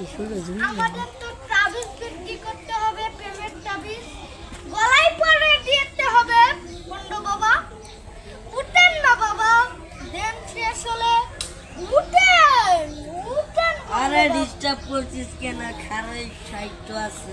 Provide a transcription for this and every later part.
আমাদের তো তাবিজ বিক্রি করতে হবে প্রেমের তাবিজ। গলায় পরে দিতে হবে বাবা। উঠেন না বাবা দেন শেষ হলে। উঠেন উঠেন আরে ডিস্টার্ব করছিস কেন? খারাই সাহিত্য আছে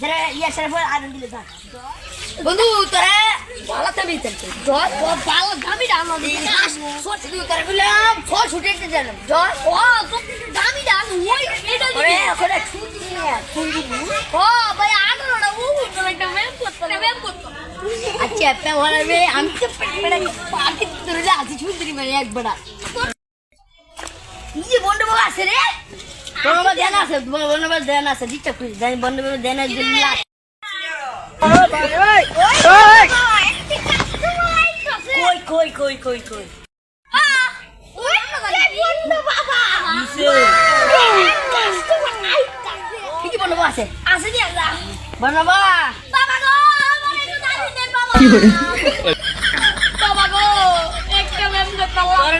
ইয়ে বন্ধু তোরা ভালো চলছে জয় ও ভালো দামি দাম সোচ বললাম ফল ছুটে জয়। ও দামি দাম ওই এটা ওরে দিবি ছুটি ও ভাই আনোটা ও একটা মেম করতে মেম করতে আচ্ছা পেওয়ালা রে আমি তো পেড়ে ধরে আছি ছুটি মানে এক ইয়ে বন্ধু বাবা আছে রে। বন্ধু দেন আছে বন্ধু বাবা দেন আছে দিতে খুঁজি দেন বন্ধু বাবা দেন আছে কই কই কই কই কই? কি বন্ধু আছে? আছে দি বাবা বাবা। গো আমার একটু দাবি দেন বাবা বাবা গো একটা মেম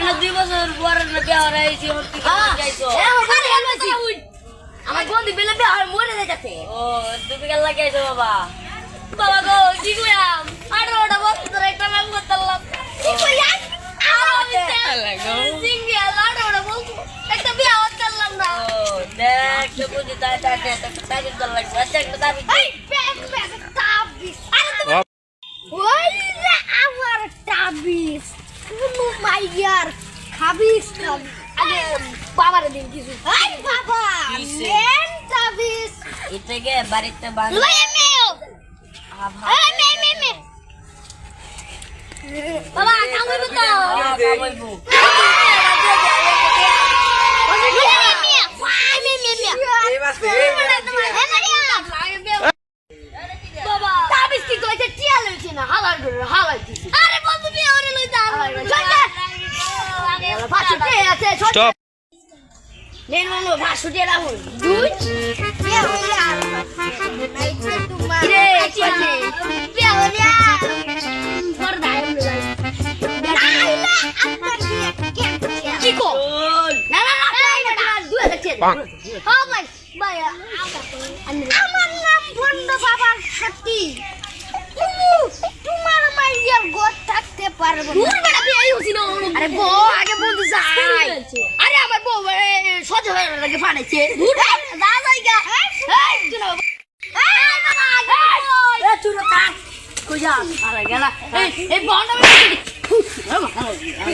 তোর দুই বছর পরে না বিয়া হয়ে যাইছো। আমার বন্ধু বেলে বিয়া হয় মরে যাচ্ছে ও তুমি লাগাইছো বাবা? বাবা গো কি কইলাম বন্ধ একটা মেম করতে কি কইলাম একটা বিয়া না। ও দেখ তো বুঝি তাই তাই তাই আচ্ছা একটা দাবি তুমি ইয়ার খাবিস খাবিস আগে বাবার দিন কিছু। আই বাবা? মেন তাবিজ এটাকে বাড়িতে বাঁধ লয়ে মেও এই মে মে মে বাবা কামই বতো কামাইবো বাবা তাবিজ কি কইছে টিয়া লইছে না হালার করে হালাই দিছে আরে বন্ধু বিয়ে ওরে লই দা ফাঁসুটে আছে ছোট Stop. নেন মামু ভাসুটে রাহুল দুই বিয়ে হইলে আর নাইছে তোমার কিরে, কি আছে? বিয়ে হইলে আর বড় দাই হইলে নাইলে আপনার বিয়ে কেন কি কো চল না না না না দুই হাজার ছেড়ে Bang. ও ভাই ভাই আমার নাম বন্ধ বাবার সাথী তোমার থাকতে পারব সহ্য হয়ে লাগে ফানাইছে দা জায়গা এই শুনো এই বাবা এ চুরো তা কই যা আরে গেলা এই এই বন্ধ তুই